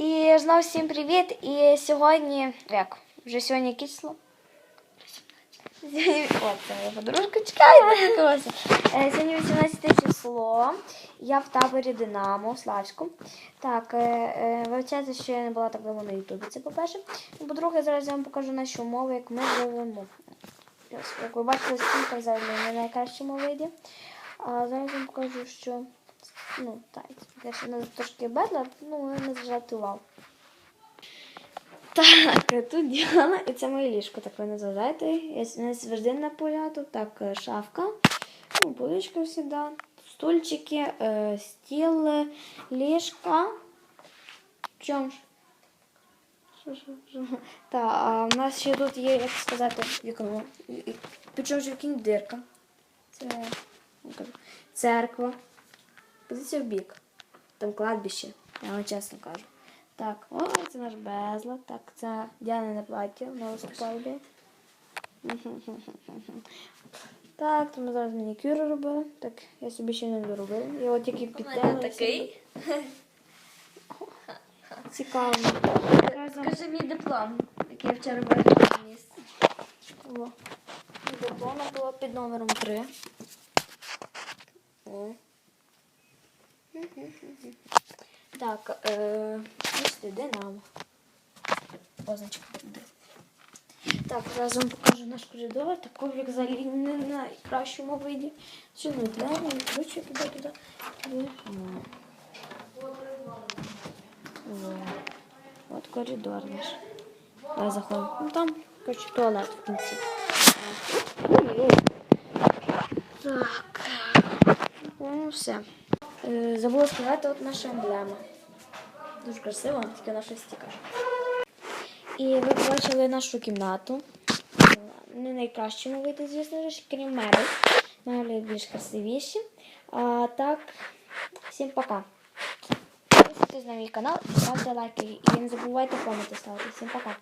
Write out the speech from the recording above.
І знову всім привіт. І сьогодні, як? Вже сьогодні яке число? Сьогодні- О, це моя подружка чекає, виникалося. Сьогодні 18 число. Я в таборі Динамо в Славську. Так, е, е, що я не була так давно на Ютубі. Це по-перше. По-друге, зараз я вам покажу наші умови, як ми живемо. Як ви бачите, стінка взагалі не найкращі мови йде. А зараз я вам покажу, що ну, так, якщо не трошки бедла, ну, не зважати. Так, тут Діана, і це моє ліжко, так ви не зважайте. Я не завжди на порядок. Так, е, шафка, ну, поличка завжди, стульчики, е, стіл, ліжка. В чому ж? Так, а в нас ще тут є, як сказати, вікно. Причому ж вікні дирка. Це церква. Позиція в бік. Там кладбище, я вам чесно кажу. Так, о, це наш безлад. Так, це Діана плаття, вона виступає. Так, то ми зараз манікюр робили. Так, я собі ще не доробила. Я от тільки підтягнула. такий. Цікаво. Скажи мій диплом, який я вчора приніс. О. Диплома була під номером 3. О. Так, е, де нам. Позначка буде. Так, зараз вам покажу наш коридор. Так коврик взагалі не на найкращому виді. Що ми йдемо, ключі туди, туди. От коридор наш. Давай заходимо. Ну там, коротше, туалет в кінці. Так. Ну, все. Е, Забула сказати, от наша емблема. Дуже красива, тільки наша стіка. І ви побачили нашу кімнату. Не найкращому виді, звісно ж, крім мебель. Меблі більш красивіші. А так, всім пока. Підписуйтесь на мій канал ставте лайки. І не забувайте коменти ставити. Всім пока.